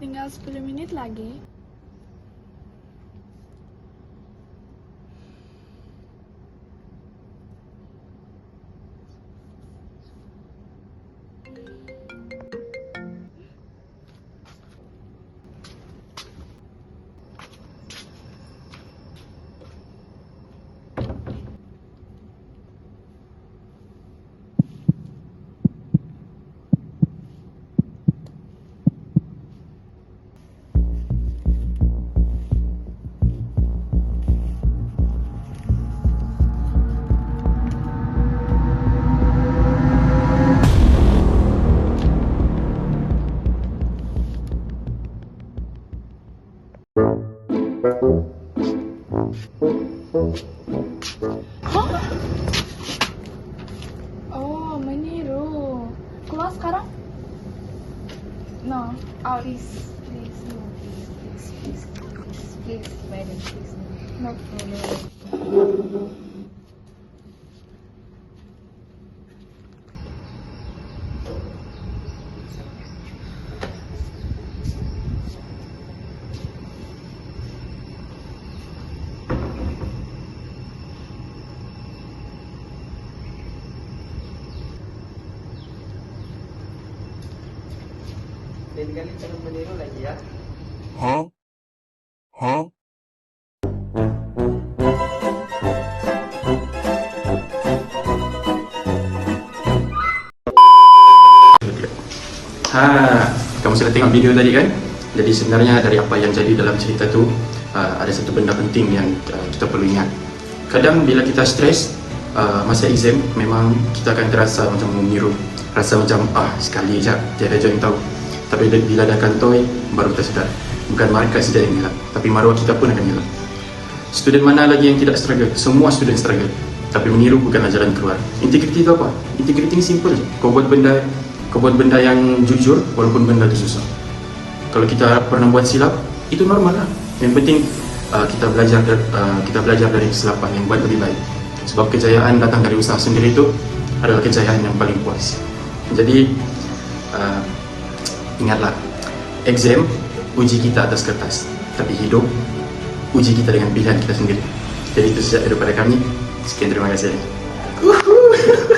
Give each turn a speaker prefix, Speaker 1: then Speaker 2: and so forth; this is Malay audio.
Speaker 1: tinggal 10 minit lagi. Oh, meniru. Keluar sekarang? No, out.
Speaker 2: Please, please, no, please, please, please, please, please, madam, please, no.
Speaker 1: No.
Speaker 2: No, no.
Speaker 3: Lain kali jangan meniru lagi ya.
Speaker 4: Huh? Huh?
Speaker 5: Ha, kamu sudah tengok video tadi kan? Jadi sebenarnya dari apa yang jadi dalam cerita tu uh, ada satu benda penting yang uh, kita perlu ingat. Kadang bila kita stres uh, masa exam memang kita akan terasa macam meniru, rasa macam ah sekali je tiada je yang tahu. Tapi bila- dah kantoi baru kita sedar bukan markas saja yang hilang, tapi maruah kita pun akan hilang. Student mana lagi yang tidak struggle? Semua student struggle. Tapi meniru bukanlah jalan keluar. Integriti itu apa? Integriti ini simple. Kau buat benda kau buat benda yang jujur walaupun benda itu susah. Kalau kita pernah buat silap, itu normal lah. Yang penting uh, kita belajar uh, kita belajar dari kesilapan yang buat lebih baik. Sebab kejayaan datang dari usaha sendiri itu adalah kejayaan yang paling puas. Jadi uh, ingatlah, exam uji kita atas kertas, tapi hidup uji kita dengan pilihan kita sendiri. Jadi itu sejak daripada kami. Sekian terima kasih. Uhuh.